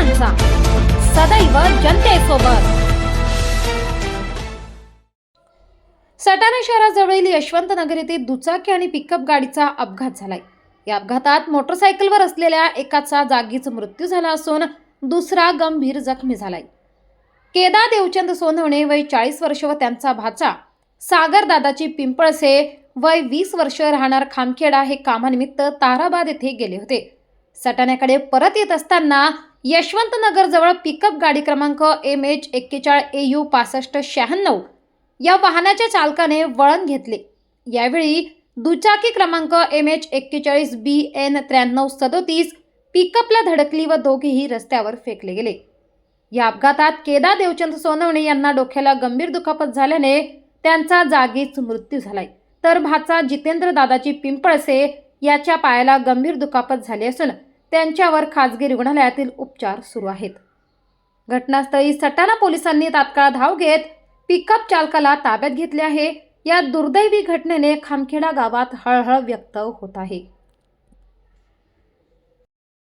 वडिलांचा सदैव जनतेसोबत. सटाणा शहराजवळील यशवंतनगर येथे दुचाकी आणि पिकअप गाडीचा अपघात झालाय. या अपघातात मोटरसायकलवर असलेल्या एकाचा जागीच मृत्यू झाला असून दुसरा गंभीर जखमी झालाय. केदा देवचंद सोनवणे वय चाळीस वर्ष व त्यांचा भाचा सागर दादाची पिंपळसे वय वीस वर्ष राहणार खामखेडा हे कामानिमित्त ताराबाद येथे गेले होते. सटाण्याकडे परत येत असताना यशवंतनगरजवळ पिकअप गाडी क्रमांक एम एच एक्केचाळ ए यू पासष्ट शहाण्णव या वाहनाच्या चालकाने वळण घेतले. यावेळी दुचाकी क्रमांक एम एच एक्केचाळीस बी एन त्र्याण्णव सदोतीस पिकअपला धडकली व दोघेही रस्त्यावर फेकले गेले. या अपघातात केदा देवचंद सोनवणे यांना डोक्याला गंभीर दुखापत झाल्याने त्यांचा जागीच मृत्यू झालाय. तर भाचा जितेंद्र दादाची पिंपळसे याच्या पायाला गंभीर दुखापत झाली असून त्यांच्यावर खाजगी रुग्णालयातील उपचार सुरू आहेत. घटनास्थळी सटाणा पोलिसांनी तात्काळ धाव घेत पिकअप चालकाला ताब्यात घेतले आहे. या दुर्दैवी घटनेने खामखेडा गावात हळहळ व्यक्त होत आहे.